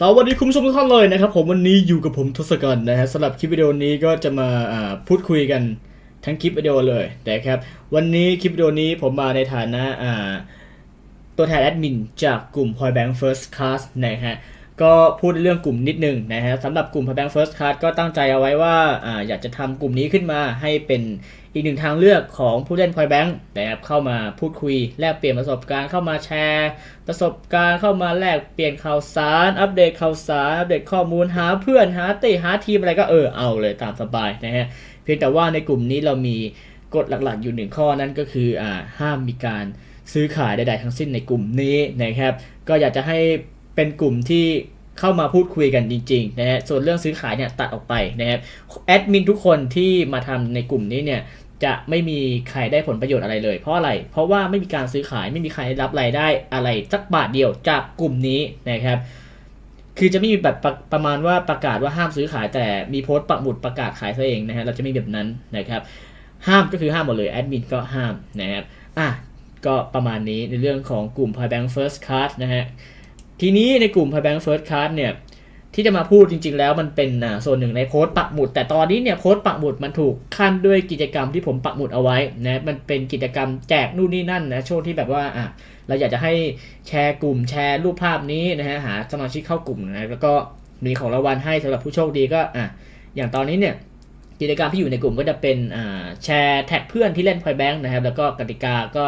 สวัสดีคุณผู้ชมทุกท่านเลยนะครับผมวันนี้อยู่กับผมทศกัณฐ์นะฮะสำหรับคลิปวิดีโอนี้ก็จะมาพูดคุยกันทั้งคลิปวิดีโอเลยนะครับวันนี้คลิปวิดีโอนี้ผมมาในฐานะตัวแทนแอดมินจากกลุ่ม Point Bank First Class นะฮะก็พูดเรื่องกลุ่มนิดนึงนะฮะสำหรับกลุ่ม Point Bank First Class ก็ตั้งใจเอาไว้ว่าอ่าอยากจะทำกลุ่มนี้ขึ้นมาให้เป็น อีกหนึ่งทางเลือกของผู้เล่น Point Bank นะครับเข้ามาพูดคุยแลกเปลี่ยนประสบการณ์เข้ามาแชร์ ประสบการณ์เข้ามาแลกเปลี่ยนข่าวสาร อัปเดตข่าวสาร อัปเดตข้อมูลหาเพื่อนหาเตะหาทีมอะไรก็เออเอาเลยตามสบายนะฮะเพียงแต่ว่าในกลุ่มนี้เรามีกฎหลักๆอยู่หนึ่งข้อนั่นก็คืออ่าห้ามมีการซื้อขายใด ๆ ทั้งสิ้นในกลุ่มนี้นะครับ ก็อยากจะให้เป็นกลุ่มที่เข้ามาพูดคุยกันจริงๆนะฮะ ส่วนเรื่องซื้อขายเนี่ยตัดออกไปนะครับ แอดมินทุกคนที่มาทำในกลุ่มนี้เนี่ย จะไม่มีใครได้ผลประโยชน์อะไรเลย เพราะอะไร เพราะว่าไม่มีการซื้อขายไม่มีใครรับรายได้อะไรสักบาทเดียวจากกลุ่มนี้นะครับ คือจะไม่มีแบบประประมาณว่าประกาศว่าห้ามซื้อขายแต่มีโพสต์ปักหมุดประกาศขายซะเองนะฮะเราจะไม่มีแบบนั้นนะครับ ห้ามก็คือห้ามหมดเลยแอดมินก็ห้ามนะครับอะก็ประมาณนี้ในเรื่องของกลุ่ม p y Bank First Card นะฮะทีนี้ในกลุ่ม p y Bank First Card เนี่ย ที่จะมาพูดจริง ๆ แล้วมันเป็นอ่าส่วนหนึ่งในโพสต์ปักหมุด แต่ตอนนี้เนี่ยโพสต์ปักหมุดมันถูกขั้นด้วยกิจกรรมที่ผมปักหมุดเอาไว้นะมันเป็นกิจกรรมแจกนู่นนี่นั่นนะช่วงที่แบบว่าอะเราอยากจะให้แชร์กลุ่มแชร์รูปภาพนี้นะฮะหาสมาชิกเข้ากลุ่มนะแล้วก็มีของรางวัลให้สำหรับผู้โชคดีก็อะอย่างตอนนี้เนี่ยกิจกรรมที่อยู่ในกลุ่มก็จะเป็นอ่าแชร์แท็กเพื่อนที่เล่นพอยแบงค์นะครับแล้วก็กติกาก็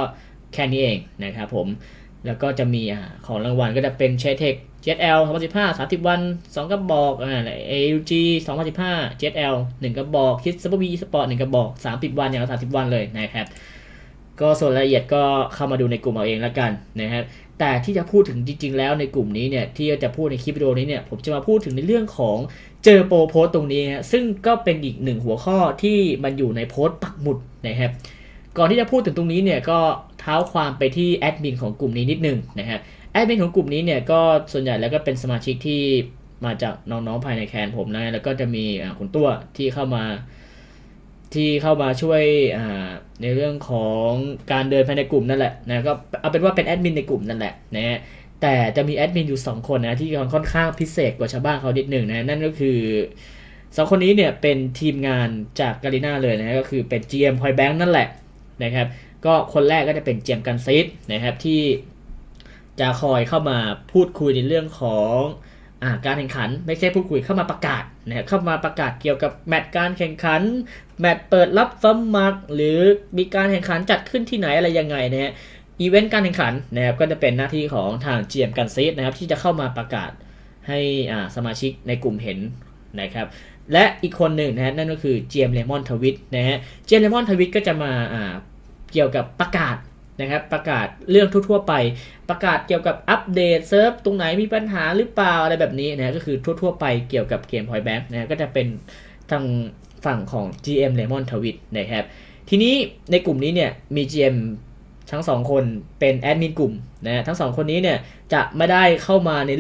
แค่นี้เองนะครับผม แล้วก็จะมีอของรางวัลก็จะเป็น c h e t e c JL 2015 30 วัน 2 กระบอกอ่า AUG 2015 JL 1 กระบอก Kit Super V Sport 1 กระบอก 30 วันอย่างละ30 วันเลยนะครับ ก็ส่วนรายละเอียดก็เข้ามาดูในกลุ่มเอาเองแล้วกันนะครับ แต่ที่จะพูดถึงจริง ๆ แล้วในกลุ่มนี้เนี่ย ที่จะพูดในคลิปวิดีโอนี้เนี่ย ผมจะมาพูดถึงในเรื่องของเจอโปรโพสต์ตรงนี้ฮะซึ่งก็เป็นอีกหนึ่งหัวข้อที่มันอยู่ในโพสต์ปักหมุดนะครับ ก่อนที่จะพูดถึงตรงนี้เนี่ยก็เท้าความไปที่แอดมินของกลุ่มนี้นิดนึงนะครับแอดมินของกลุ่มนี้เนี่ยก็ส่วนใหญ่แล้วก็เป็นสมาชิกที่มาจากน้องๆภายในแคนผมนะแล้วก็จะมีคุณตัวที่เข้ามาที่เข้ามาช่วยในเรื่องของการเดินภายในกลุ่มนั่นแหละนะก็เอาเป็นว่าเป็นแอดมินในกลุ่มนั่นแหละนะฮะแต่จะมีแอดมินอยู่ 2 คนนะที่ค่อนข้างพิเศษกว่าชาวบ้านเขานิดหนึ่งนะนั่นก็คือสองคนนี้เนี่ยเป็นทีมงานจากกาลิน่าเลยนะก็คือเป็น GM Point Bank นั่นแหละ นะครับ ก็คนแรกก็จะเป็นเจมกันซิดนะครับที่จะคอยเข้ามาพูดคุยในเรื่องของอการแข่งขัน ไม่ใช่พูดคุยเข้ามาประกาศนะครับเข้ามาประกาศเกี่ยวกับแมตช์การแข่งขัน แมตช์เปิดรับสมัคร หรือมีการแข่งขันจัดขึ้นที่ไหนอะไรยังไงนะฮะอีเวนต์การแข่งขันนะครับก็จะเป็นหน้าที่ของทางเจียมกันซีดนะครับที่จะเข้ามาประกาศให้สมาชิกในกลุ่มเห็นนะครับ และอีกคนหนึ่งนะฮะนั่นก็คือเจียมเลมอนทวิตนะฮะเจียมเลมอนทวิตก็จะมาอ่าเกี่ยวกับประกาศนะครับประกาศเรื่องทั่วๆไป ประกาศเกี่ยวกับอัปเดตเซิร์ฟตรงไหนมีปัญหาหรือเปล่าอะไรแบบนี้นะฮะก็คือทั่วๆไปเกี่ยวกับเกม Point Bank นะฮะก็จะเป็นทางฝั่งของ GM Lemon t w i t นะครับทีนี้ในกลุ่มนี้เนี่ยมี GM ทั้งสองคนเป็นแอดมินกลุ่มนะทั้งสองคนนี้เนี่ยจะไม่ได้เข้ามาใน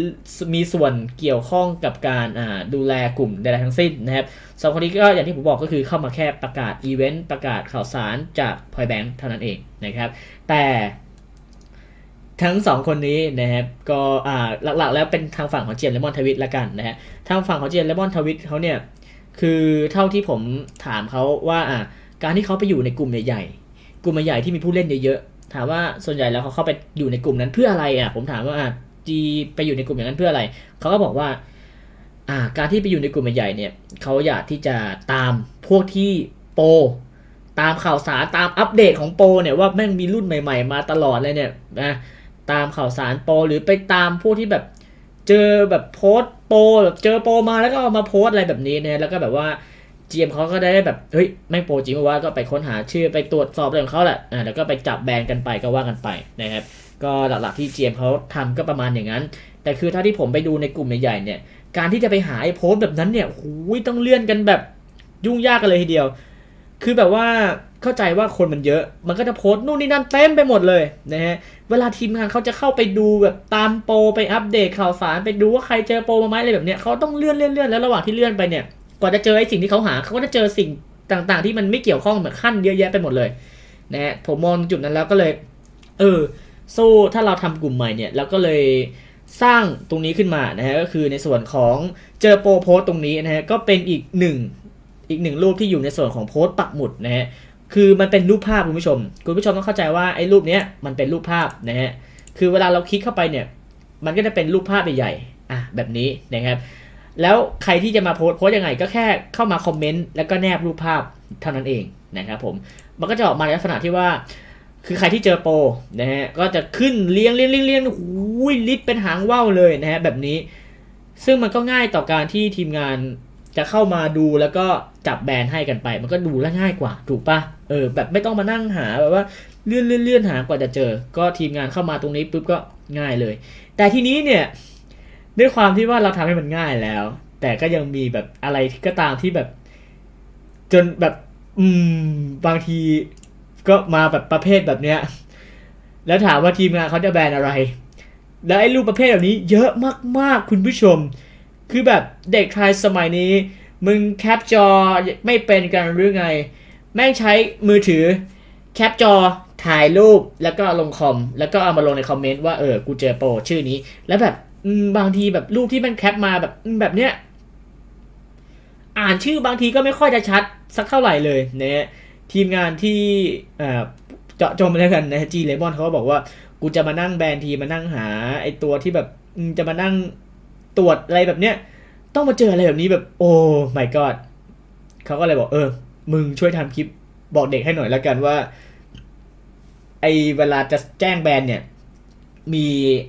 มีส่วนเกี่ยวข้องกับการดูแลกลุ่มใดๆทั้งสิ้นนะครับสองคนนี้ก็อย่างที่ผมบอกก็คือเข้ามาแค่ประกาศอีเวนต์ประกาศข่าวสารจาก Point Bank เท่านั้นเองนะครับ แต่ทั้งสองคนนี้นะครับก็อ่าหลักๆ แล้วเป็นทางฝั่งของเจมเลมอนทวิตละกันนะฮะทางฝั่งของเจมเลมอนทวิตเขาเนี่ยคือเท่าที่ผมถามเขาว่าอ่าการที่เขาไปอยู่ในกลุ่มใหญ่ๆกลุ่มใหญ่ที่มีผู้เล่นเยอะๆ ถามว่าส่วนใหญ่แล้วเขาเข้าไปอยู่ในกลุ่มนั้นเพื่ออะไรอะ ผมถามว่าจีไปอยู่ในกลุ่มอย่างนั้นเพื่ออะไร เขาก็บอกว่า อ่า การที่ไปอยู่ในกลุ่มใหญ่เนี่ย เขาอยากที่จะตามพวกที่โปรตามข่าวสารตามอัปเดตของโปรเนี่ยว่าแม่งมีรุ่นใหม่ ๆ มาตลอดเลยเนี่ยนะตามข่าวสารโปรหรือไปตามพวกที่แบบเจอแบบโพสโปรแบบเจอโปรมาแล้วก็เอามาโพสอะไรแบบนี้เนะแล้วก็แบบว่า GM เขาก็ได้แบบเฮ้ยแม่งโปรจริงว่าก็ไปค้นหาชื่อไปตรวจสอบอะไรของเขาแหละอ่าแล้วก็ไปจับแบนกันไปก็ว่ากันไปนะครับก็หลักๆที่ GM เขาทำก็ประมาณอย่างนั้น แต่คือถ้าที่ผมไปดูในกลุ่มใหญ่ๆเนี่ยการที่จะไปหาไอ้โพสต์แบบนั้นเนี่ยหูยต้องเลื่อนกันแบบยุ่งยากกันเลยทีเดียว คือแบบว่าเข้าใจว่าคนมันเยอะ มันก็จะโพสต์นู่นนี่นั่นเต็มไปหมดเลยนะฮะ เวลาทีมงานเขาจะเข้าไปดูแบบตามโปรไปอัปเดตข่าวสารไปดูว่าใครเจอโปรมาไหมอะไรแบบเนี้ยเขาต้องเลื่อนเลื่อนเลื่อนแล้วระหว่างที่เลื่อนไปเนี่ย ว่าจะเจอไอ้สิ่งที่เขาหาเขาก็จะเจอสิ่งต่างๆ ที่มันไม่เกี่ยวข้องเหมือนขั้นเยอะแยะไปหมดเลยนะฮะผมมองจุดนั้นแล้วก็เลย เออสู้ถ้าเราทำกลุ่มใหม่เนี่ยเราก็เลยสร้างตรงนี้ขึ้นมานะฮะก็คือในส่วนของเจอโปรโพสต์ตรงนี้นะฮะก็เป็นอีกหนึ่งอีกหนึ่งรูปที่อยู่ในส่วนของโพสต์ปักหมุดนะฮะคือมันเป็นรูปภาพคุณผู้ชม คุณผู้ชมต้องเข้าใจว่าไอ้รูปเนี้ยมันเป็นรูปภาพนะฮะคือเวลาเราคลิกเข้าไปเนี่ยมันก็จะเป็นรูปภาพใหญ่ๆอะแบบนี้นะครับ แล้วใครที่จะมาโพส์โพส์ยังไงก็แค่เข้ามาคอมเมนต์แล้วก็แนบรูปภาพเท่านั้นเองนะครับผม มันก็จะออกมาในลักษณะที่ว่า คือใครที่เจอโปรนะฮะก็จะขึ้นเลี้ยงเลี้ยงเลี้ยงเลี้ยงหูยลิตเป็นหางว่าวเลยนะฮะแบบนี้ ซึ่งมันก็ง่ายต่อการที่ทีมงานจะเข้ามาดูแล้วก็จับแบรนด์ให้กันไป มันก็ดูแลง่ายกว่าถูกปะเออแบบไม่ต้องมานั่งหาแบบว่าเลื่อนเลื่อนเลื่อนหากว่าจะเจอ ก็ทีมงานเข้ามาตรงนี้ปุ๊บก็ง่ายเลย แต่ทีนี้เนี่ย ด้วยความที่ว่าเราทำให้มันง่ายแล้ว แต่ก็ยังมีแบบอะไรก็ตามที่แบบ จนแบบ อืม บางทีก็มาแบบประเภทแบบเนี้ย แล้วถามว่าทีมงานเขาจะแบนอะไร แล้วไอ้รูปประเภทแบบนี้ เยอะมากๆ คุณผู้ชม คือแบบเด็กไทยสมัยนี้ มึงแคปจอไม่เป็นกันหรือไง แม่งใช้มือถือ แคปจอถ่ายรูปแล้วก็ลงคอม แล้วก็เอามาลงในคอมเมนต์ว่าเออ กูเจอโปรชื่อนี้ แล้วแบบ บางทีแบบรูปที่มันแคปมาแบบแบบเนี้ย อ่านชื่อบางทีก็ไม่ค่อยจะชัดสักเท่าไหร่เลยนะทีมงานที่เจาะจงไปแล้วกันนะจีเลมอนเขาบอกว่า กูจะมานั่งแบนทีมานั่งหา ไอตัวที่แบบจะมานั่งตรวจอะไรแบบเนี้ย ต้องมาเจออะไรแบบนี้แบบ โอ้ my god เขาก็เลยบอกเออ มึงช่วยทำคลิปบอกเด็กให้หน่อยแล้วกันว่า ไอเวลาจะแจ้งแบนเนี่ย มี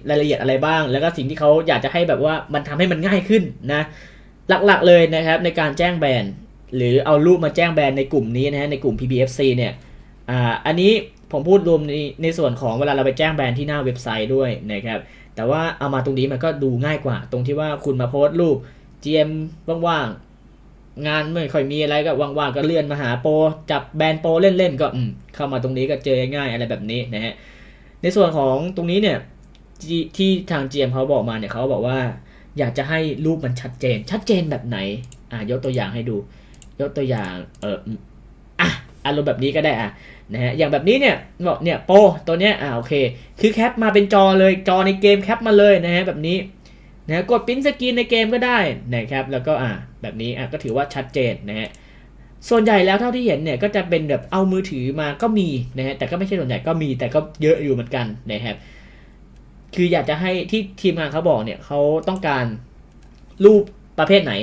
รายละเอียดอะไรบ้าง แล้วก็สิ่งที่เขาอยากจะให้แบบว่ามันทำให้มันง่ายขึ้นนะ หลักๆเลยนะครับในการแจ้งแบนหรือเอารูปมาแจ้งแบนในกลุ่มนี้นะฮะในกลุ่ม PBFC เนี่ยอ่าอันนี้ผมพูดรวมในในส่วนของเวลาเราไปแจ้งแบนที่หน้าเว็บไซต์ด้วยนะครับแต่ว่าเอามาตรงนี้มันก็ดูง่ายกว่า ตรงที่ว่าคุณมาโพสต์รูป GM ว่างๆ งานไม่ค่อยมีอะไรก็ว่างๆ ก็เลื่อนมาหาโปรจับแบรนด์โปรเล่นๆ ก็อืมเข้ามาตรงนี้ก็เจอง่ายๆอะไรแบบนี้นะฮะ ในส่วนของตรงนี้เนี่ยที่ทาง GM เขาบอกมาเนี่ยเขาบอกว่า อยากจะให้รูปมันชัดเจน ชัดเจนแบบไหนอะยกตัวอย่างให้ดู ยกตัวอย่างเอออะอารมณ์แบบนี้ก็ได้อะนะฮะอย่างแบบนี้เนี่ยบอกเนี่ยโปตัวเนี้ยอ่าโอเค คือแคปมาเป็นจอเลยจอในเกมแคปมาเลยนะฮะแบบนี้นะกดปิ้นสกรีนในเกมก็ได้นะครับแล้วก็อะแบบนี้อะก็ถือว่าชัดเจนนะฮะ ส่วนใหญ่แล้วเท่าที่เห็นเนี่ยก็จะเป็นแบบเอามือถือมาก็มีนะฮะแต่ก็ไม่ใช่ส่วนใหญ่ก็มีแต่ก็เยอะอยู่เหมือนกันนะครับคืออยากจะให้ที่ทีมงานเขาบอกเนี่ยเขาต้องการรูปประเภทไหน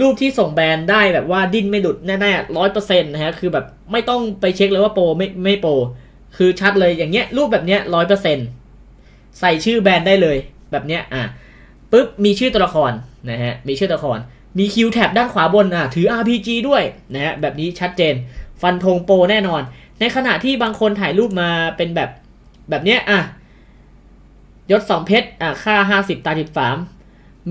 รูปที่ส่งแบรนด์ได้แบบว่าดิ้นไม่หลุดแน่ๆร้อยเปอร์เซ็นต์นะฮะคือแบบไม่ต้องไปเช็คเลยว่าโปรไม่ไม่โปรคือชัดเลยอย่างเงี้ยรูปแบบเนี้ยร้อยเปอร์เซ็นต์ใส่ชื่อแบรนด์ได้เลยแบบเนี้ยอะปุ๊บมีชื่อตัวละครนะฮะมีชื่อตัวละคร มีคิวแท็บด้านขวาบนอะถือ RPG ด้วยนะฮะแบบนี้ชัดเจน ฟันธงโปรแน่นอน ในขณะที่บางคนถ่ายรูปมาเป็นแบบแบบเนี้ยอะยศสองเพชรอะค่าห้าสิบตาสิบสาม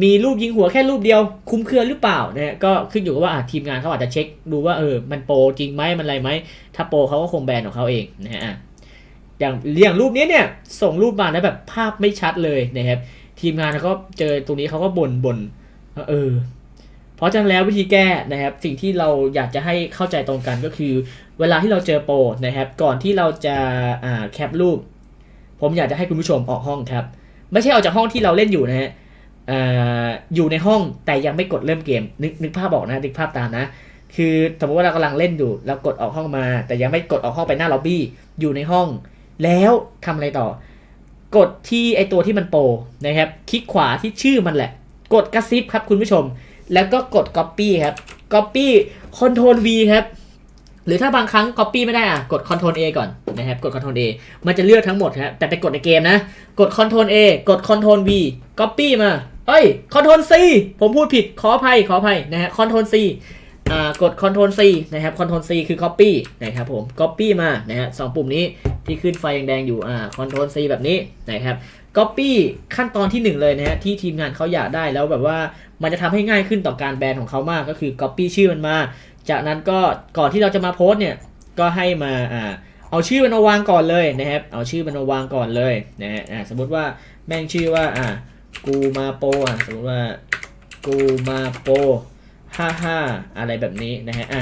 มีรูปยิงหัวแค่รูปเดียว คุ้มเครือหรือเปล่าเนี่ยก็ขึ้นอยู่กับว่าทีมงานเขาอาจจะเช็ค ดูว่าเออมันโปรจริงไหมมันอะไรไหม ถ้าโปรเขาก็คงแบนของเขาเองนะฮะอะอย่างอย่างรูปนี้เนี่ยส่งรูปมาแล้วแบบภาพไม่ชัดเลยนะครับทีมงานเขาก็เจอตรงนี้เขาก็บ่นบ่นว่าเออ เพราะฉะนั้นแล้ววิธีแก้นะครับสิ่งที่เราอยากจะให้เข้าใจตรงกันก็คือ เวลาที่เราเจอโปรนะครับ ก่อนที่เราจะอ่าแคปรูป ผมอยากจะให้คุณผู้ชมออกห้องครับ ไม่ใช่ออกจากห้องที่เราเล่นอยู่นะฮะออยู่ในห้องแต่ยังไม่กดเริ่มเกม นึกนึกภาพบอกนะนึกภาพตามนะ คือสมมติว่าเรากำลังเล่นอยู่เรากดออกห้องมา แต่ยังไม่กดออกห้องไปหน้าล็อบบี้อยู่ในห้อง แล้วทำอะไรต่อ กดที่ไอตัวที่มันโปรนะครับ คลิกขวาที่ชื่อมันแหละ กดกระซิบครับคุณผู้ชม แล้วก็กด Copy ครับ Copy Ctrl V ครับ หรือถ้าบางครั้ง Copy ไม่ได้อะ กด Ctrl A ก่อนนะครับ กด Ctrl A มันจะเลือกทั้งหมดครับ แต่ไปกดในเกมนะ กด Ctrl A กด Ctrl V Copy มา เอ้ย Ctrl C ผมพูดผิด ขออภัย ขออภัยนะฮะ Ctrl C อ่ากด Ctrl C นะครับ Ctrl C คือ Copy นะครับผม Copy มา นะฮะสองปุ่มนี้ที่ขึ้นไฟแดงๆอยู่ อ่า Ctrl C แบบนี้ นะครับ Copy ขั้นตอนที่หนึ่งเลยนะฮะ ที่ทีมงานเขาอยากได้แล้วแบบว่า มันจะทำให้ง่ายขึ้นต่อการแบนของเขามากก็คือ Copy ชื่อมันมา จากนั้นก็ก่อนที่เราจะมาโพสเนี่ยก็ให้มาอ่าเอาชื่อมันมาวางก่อนเลยนะครับ เอาชื่อมันมาวางก่อนเลยนะฮะสมมติว่าแม่งชื่อว่าอ่ากูมาโปอะสมมติว่ากูมาโปห้าห้าอะไรแบบนี้นะฮะอะ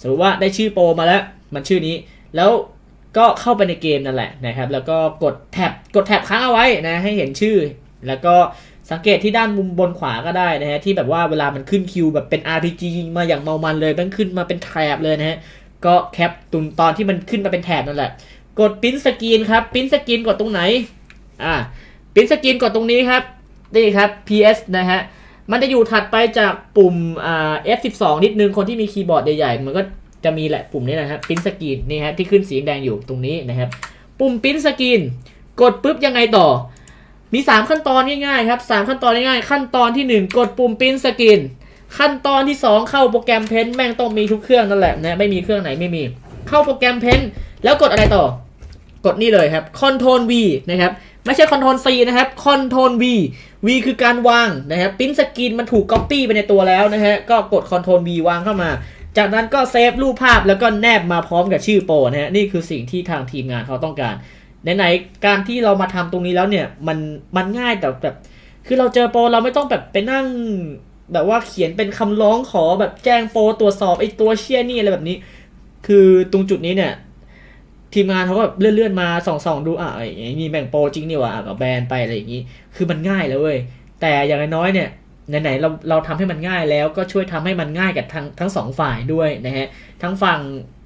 สมมติว่าได้ชื่อโปมาแล้วมันชื่อนี้ แล้วก็เข้าไปในเกมนั่นแหละนะครับ แล้วก็กดแท็บกดแท็บค้างเอาไว้นะให้เห็นชื่อ แล้วก็ สังเกตที่ด้านมุมบนขวาก็ได้นะฮะที่แบบว่าเวลามันขึ้นคิวแบบเป็น RPG มาอย่างเมามันเลยมันขึ้นมาเป็นแถบเลยนะฮะก็แคปตุนตอนที่มันขึ้นมาเป็นแถบนั่นแหละ กดปิ้นสกรีนครับปิ้นสกรีนกดตรงไหนอ่าปิ้นสกรีนกดตรงนี้ครับนี่ครับ PS นะฮะมันจะอยู่ถัดไปจากปุ่มอ่า F12 นิดนึงคนที่มีคีย์บอร์ดใหญ่ๆมันก็จะมีแหละปุ่มนี้นะฮะปิ้นสกรีนนี่ฮะที่ขึ้นสีแดงอยู่ตรงนี้นะครับปุ่มปิ้นสกรีนกดปุ๊บยังไงต่อ มี 3 ขั้นตอนง่ายๆครับ3ขั้นตอนง่ายๆขั้นตอนทีหนึ่1 กดปุ่มปิ้นสกรีนขั้นตอนที่ 2 เข้าโปรแกรมเพนแม่งต้องมีทุกเครื่องนั่นแหละนะไม่มีเครื่องไหนไม่มี เข้าโปรแกรมเพนแล้วกดอะไรต่อกดนี่เลยครับ Ctrl V นะครับ ไม่ใช่ Ctrl C นะครับ Ctrl V V คือการวางนะครับปิ้นสกรีนมันถูก Copy ไปในตัวแล้วนะฮะ ก็กด Ctrl V วางเข้ามา จากนั้นก็เซฟรูปภาพแล้วก็แนบมาพร้อมกับชื่อโปรนะฮะ นี่คือสิ่งที่ทางทีมงานเขาต้องการ ไหนๆการที่เรามาทำตรงนี้แล้วเนี่ยมันมันง่ายแต่แบบคือเราเจอโปรเราไม่ต้องแบบไปนั่ง แบบว่าเขียนเป็นคำร้องขอแบบแจ้งโปรตรวจสอบไอ้ตัวเชี่ยนี่อะไรแบบนี้ คือตรงจุดนี้เนี่ย ทีมงานเขาก็แบบเลื่อนๆมาส่องๆดูอะไอ้นี่แม่งโปรจริงนี่ว่าอะก็แบนไปอะไรอย่างนี้ คือมันง่ายแล้วเว้ยแต่อย่างน้อยเนี่ยไหนๆเราเราทำให้มันง่ายแล้วก็ช่วยทำให้มันง่ายกับทั้งทั้งสองฝ่ายด้วยนะฮะทั้งฝั่ง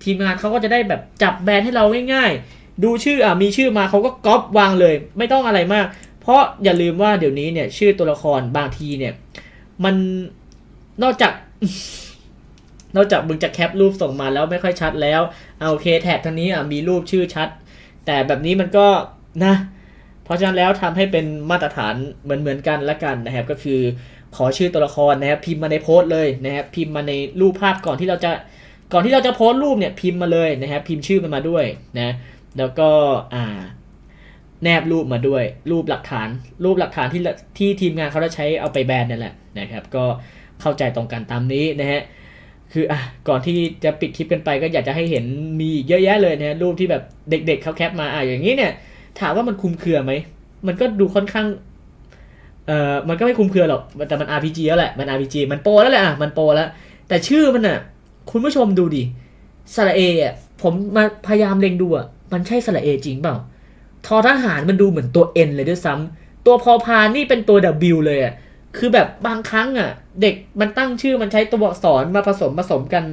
ทีมงานเขาก็จะได้แบบจับแบรนด์ให้เราง่ายๆ ดูชื่ออะมีชื่อมาเขาก็ก๊อปวางเลย ไม่ต้องอะไรมาก เพราะอย่าลืมว่าเดี๋ยวนี้เนี่ย ชื่อตัวละครบางทีเนี่ย มันนอกจาก นอกจากมึงจะแคปรูปส่งมาแล้วไม่ค่อยชัดแล้วเอาโอเคแท็บทางนี้อะมีรูปชื่อชัด แต่แบบนี้มันก็นะ เพราะฉะนั้นแล้วทำให้เป็นมาตรฐานเหมือนเหมือนๆกันละกันนะครับ ก็คือขอชื่อตัวละครนะครับพิมพ์มาในโพสต์เลยนะครับพิมพ์มาในรูปภาพก่อนที่เราจะก่อนที่เราจะโพสต์รูปเนี่ยพิมพ์มาเลยนะครับพิมพ์ชื่อมันมาด้วยนะ แล้วก็อ่า แนบรูปมาด้วย รูปหลักฐาน รูปหลักฐานที่ที่ทีมงานเขาจะใช้เอาไปแบนนั่นแหละนะครับ ก็เข้าใจตรงกันตามนี้นะฮะคืออะก่อนที่จะปิดคลิปกันไปก็อยากจะให้เห็นมีเยอะแยะเลยนะฮะรูปที่แบบเด็ก ๆเขาแคปมาอะอย่างนี้เนี่ย ถามว่ามันคุมเครือไหมมันก็ดูค่อนข้างเอ่อมันก็ไม่คุมเครือหรอกแต่มัน RPG แล้วแหละมัน RPG มันโปรแล้วแหละอะมันโปรแล้วแต่ชื่อมันอะ คุณผู้ชมดูดิสระเออะผมมาพยายามเล็งดูอะ มันใช่สระเอจริงเปล่าทอทหารมันดูเหมือนตัว N เลยด้วยซ้ำตัวพอพานนี่เป็นตัว W เลยอะคือแบบบางครั้งอะ เด็กมันตั้งชื่อมันใช้ตัวอักษรมาผสมผสมกัน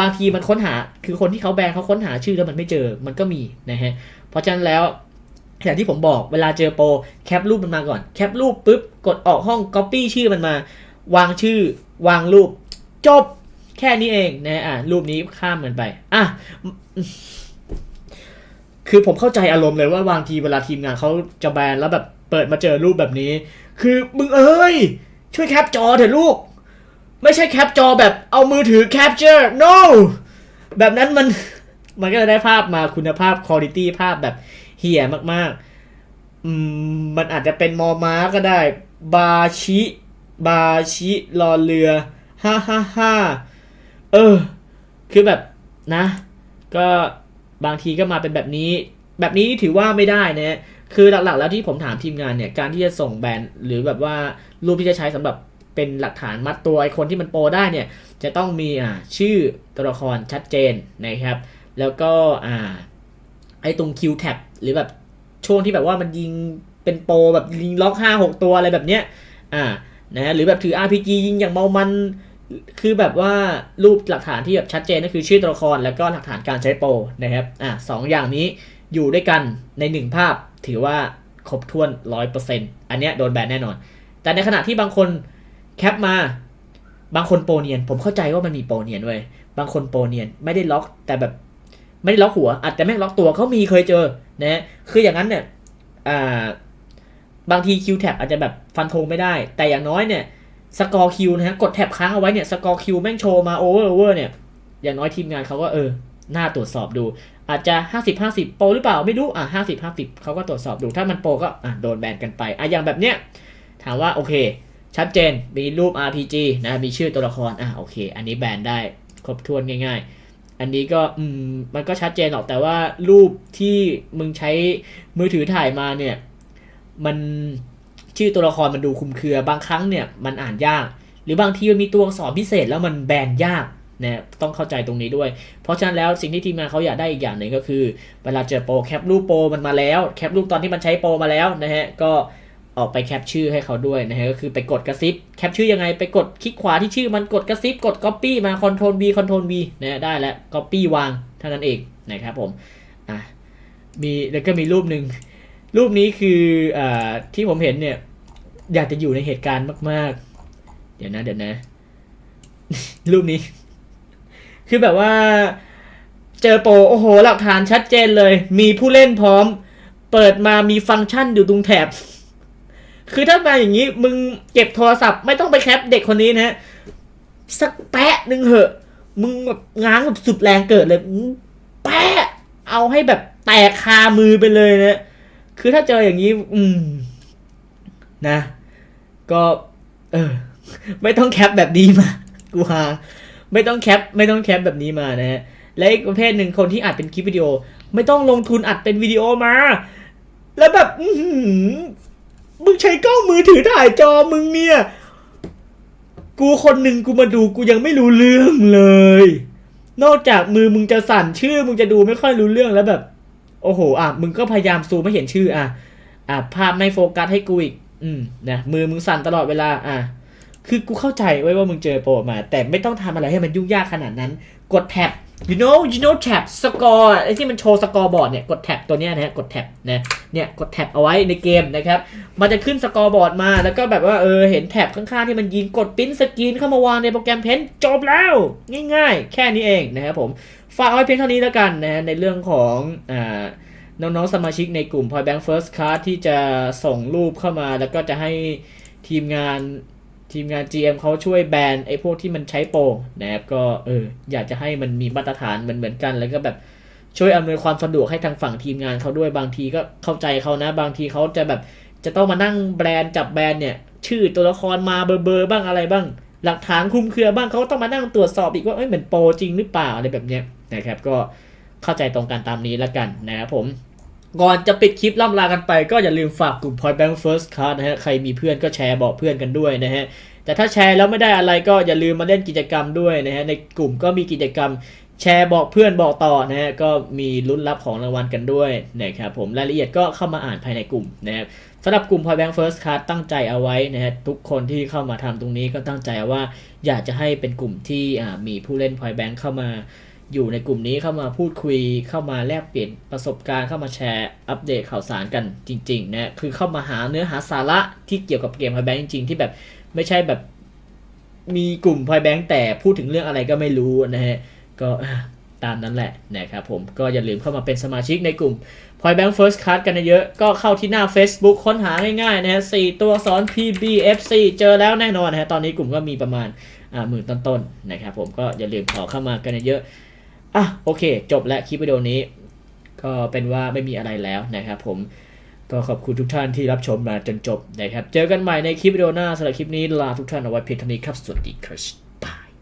บางทีมันค้นหา คือคนที่เขาแบนเขาค้นหาชื่อแล้วมันไม่เจอมันก็มีนะฮะเพราะฉะนั้นแล้วอย่างที่ผมบอกเวลาเจอโปรแคปรูปมันมาก่อนแคปรูปปุ๊บกดออกห้อง Copy ชื่อมันมา วางชื่อ วางรูป จบแค่นี้เองนะอะรูปนี้ข้ามมันไป อะ คือผมเข้าใจอารมณ์เลยว่าบางทีเวลาทีมงานเขาจะแบนแล้วแบบเปิดมาเจอรูปแบบนี้ คือมึงเอ้ย ช่วยแคปจอเถอะลูก ไม่ใช่แคปจอแบบเอามือถือแคปเจอร์ no แบบนั้นมันมันก็จะได้ภาพมาคุณภาพคุณ i t y ภาพแบบเฮียมากๆอืมมันอาจจะเป็นมอม้าก็ได้ บาชิ บาชิรอเรือฮ่าฮ่าฮ่าเออ คือแบบนะ ก็ บางทีก็มาเป็นแบบนี้ แบบนี้ถือว่าไม่ได้นะคือหลักๆแล้วที่ผมถามทีมงานเนี่ยการที่จะส่งแบรนด์หรือแบบว่ารูปที่จะใช้สำหรับเป็นหลักฐานมัดตัวไอคนที่มันโปรได้เนี่ยจะต้องมีอ่าชื่อตัวละครชัดเจนนะครับ แล้วก็อ่าไอตรงคิวแท็บหรือแบบช่วงที่แบบว่ามันยิงเป็นโปรแบบยิงล็อกห้าหกตัวอะไรแบบเนี้ยอ่านะหรือแบบถือ RPG ยิงอย่างเมามัน คือแบบว่ารูปหลักฐานที่แบบชัดเจนก็คือชื่อตัวละครแล้วก็หลักฐานการใช้โปรนะครับอ่าสองอย่างนี้อยู่ด้วยกันในหนึ่งภาพถือว่าครบถ้วนร้อยเปอร์เซ็นต์อันเนี้ยโดนแบนแน่นอน แต่ในขณะที่บางคนแคปมา บางคนโปรเนียน ผมเข้าใจว่ามันมีโปรเนียนเว้ยบางคนโปรเนียนไม่ได้ล็อกแต่แบบไม่ได้ล็อกหัวอาจจะแม่งล็อกตัวเขามีเคยเจอนะฮะคืออย่างนั้นเนี่ยอ่าบางทีคิวแท็บอาจจะแบบฟันธงไม่ได้ แต่อย่างน้อยเนี่ย สกอร์คิวนะฮะกดแท็บค้างเอาไว้เนี่ยสกอร์คิวแม่งโชว์มาโอเวอร์โอเวอร์เนี่ยอย่างน้อยทีมงานเขาก็เออน่าตรวจสอบดู อาจจะ 50 50 โปรหรือเปล่าไม่รู้อะ50 50เขาก็ตรวจสอบดูถ้ามันโปรก็อะโดนแบนกันไปอะอย่างแบบเนี้ยถามว่าโอเค ชัดเจนมีรูป RPG นะมีชื่อตัวละครอะโอเค อันนี้แบนได้ครบถ้วนง่าย ๆ อันนี้ก็อืมมันก็ชัดเจนหรอกแต่ว่ารูปที่มึงใช้มือถือถ่ายมาเนี่ยมัน ชื่อตัวละครมันดูคุมเครือบางครั้งเนี่ยมันอ่านยาก หรือบางทีมันมีตัวอักษรพิเศษแล้วมันแบนยากนะต้องเข้าใจตรงนี้ด้วย เพราะฉะนั้นแล้วสิ่งที่ทีมงานเขาอยากได้อีกอย่างหนึ่งก็คือ เวลาเจอโปรแคปรูปโปรมันมาแล้วแคปรูปตอนที่มันใช้โปรมาแล้วนะฮะก็ออกไปแคปชื่อให้เขาด้วยนะฮะก็คือไปกดกระซิบแคปชื่อยังไงไปกดคลิกขวาที่ชื่อมันกดกระซิบกด Copy มา Ctrl B Ctrl V นะฮะได้แล้ว Copy วางเท่านั้นเองนะครับผมอะมีแล้วก็มีรูปหนึ่งรูปนี้คืออ่าที่ผมเห็นเนี่ย อยากจะอยู่ในเหตุการณ์มาก ๆ เดี๋ยวนะเดี๋ยวนะ รูปนี้ คือแบบว่า เจอโปโอ้โห หลักฐานชัดเจนเลย มีผู้เล่นพร้อม เปิดมามีฟังก์ชันอยู่ตรงแถบ คือถ้ามาอย่างนี้ มึงเก็บโทรศัพท์ไม่ต้องไปแคปเด็กคนนี้นะสักแปะหนึ่งเหอะ มึงแบบง้างแบบสุดแรงเกิดเลยแปะเอาให้แบบแตกคามือไปเลยนะ คือถ้าเจออย่างนี้ อืม นะ ก็ เออ ไม่ต้องแคปแบบนี้มา กูหาไม่ต้องแคป ไม่ต้องแคปแบบนี้มานะฮะ และอีกประเภทหนึ่งคนที่อัดเป็นคลิปวิดีโอ ไม่ต้องลงทุนอัดเป็นวิดีโอมา แล้วแบบอืมึงใช้กล้องมือถือถ่ายจอมึงเนี่ย กูคนหนึ่งกูมาดูกูยังไม่รู้เรื่องเลย นอกจากมือมึงจะสั่นชื่อ มึงจะดูไม่ค่อยรู้เรื่องแล้วแบบ โอ้โห อะ มึงก็พยายามซูมไม่เห็นชื่อ อะ อะภาพไม่โฟกัสให้กูอีก อืมนะมือมึงสั่นตลอดเวลา อะคือกูเข้าใจไว้ว่ามึงเจอโปรมา แต่ไม่ต้องทำอะไรให้มันยุ่งยากขนาดนั้น กดแท็บ you know you know tab สกอร์ไอ้ที่มันโชว์สกอร์บอร์ดเนี่ย กดแท็บตัวเนี้ยนะฮะกดแท็บนะ เนี่ย กดแท็บเอาไว้ในเกมนะครับ มันจะขึ้นสกอร์บอร์ดมา แล้วก็แบบว่า เออ เห็นแท็บข้างๆที่มันยิง กดปิ้นสกรีนเข้ามาวางในโปรแกรมเพนจบแล้ว ง่ายๆ แค่นี้เองนะครับผม ฝากเอาไว้เพียงเท่านี้แล้วกันนะ ในเรื่องของ อ่า น้องๆสมาชิกในกลุ่ม Point Bank First Card ที่จะส่งรูปเข้ามา แล้วก็จะให้ทีมงานทีมงาน GM เขาช่วยแบนไอ้พวกที่มันใช้โปรนะครับก็เอออยากจะให้มันมีมาตรฐานเหมือนเหมือนกัน แล้วก็แบบช่วยอำนวยความสะดวกให้ทางฝั่งทีมงานเขาด้วยบางทีก็เข้าใจเขานะ บางทีเขาจะแบบจะต้องมานั่งแบรนด์จับแบรนด์เนี่ย ชื่อตัวละครมาเบอร์เบอร์บ้างอะไรบ้าง หลักฐานคลุมเครือบ้างเขาต้องมานั่งตรวจสอบอีกว่าเอ้ยเหมือนโปรจริงหรือเปล่าอะไรแบบเนี้ยนะครับก็เข้าใจตรงกันตามนี้แล้วกันนะครับผม ก่อนจะปิดคลิปล่ำลากันไปก็อย่าลืมฝากกลุ่ม Point Bank First Card นะฮะ ใครมีเพื่อนก็แชร์บอกเพื่อนกันด้วยนะฮะ แต่ถ้าแชร์แล้วไม่ได้อะไรก็อย่าลืมมาเล่นกิจกรรมด้วยนะฮะ ในกลุ่มก็มีกิจกรรมแชร์บอกเพื่อนบอกต่อนะฮะ ก็มีลุ้นรับของรางวัลกันด้วยนะครับผม รายละเอียดก็เข้ามาอ่านภายในกลุ่มนะครับสำหรับกลุ่ม Point Bank First Card ตั้งใจเอาไว้นะฮะ ทุกคนที่เข้ามาทำตรงนี้ก็ตั้งใจว่าอยากจะให้เป็นกลุ่มที่มีผู้เล่น Point Bank เข้ามา อยู่ในกลุ่มนี้เข้ามาพูดคุยเข้ามาแลกเปลี่ยนประสบการณ์เข้ามาแชร์อัปเดตข่าวสารกันจริงๆนะคือเข้ามาหาเนื้อหาสาระที่เกี่ยวกับเกมพอยแบงค์จริง ๆ ที่แบบไม่ใช่แบบมีกลุ่มพอยแบงค์แต่พูดถึงเรื่องอะไรก็ไม่รู้นะฮะก็ตามนั้นแหละนะครับผมก็อย่าลืมเข้ามาเป็นสมาชิกในกลุ่ม Point Bank First Card กันเยอะก็เข้าที่หน้า Facebook ค้นหาง่ายๆนะฮะสี่ตัวซ้อน PBFC เจอแล้วแน่นอนนะฮะตอนนี้กลุ่มก็มีประมาณอ่าหมื่นต้นๆนะครับผมก็อย่าลืมขอเข้ามากันเยอะ อะโอเค จบและคลิปวิดีโอนี้ ก็เป็นว่าไม่มีอะไรแล้วนะครับผมก็ขอบคุณทุกท่านที่รับชมมาจนจบนะครับ เจอกันใหม่ในคลิปวิดีโอหน้าสำหรับคลิปนี้ลาทุกท่านเอาไว้เพียงเท่านี้ครับ สวัสดีครับ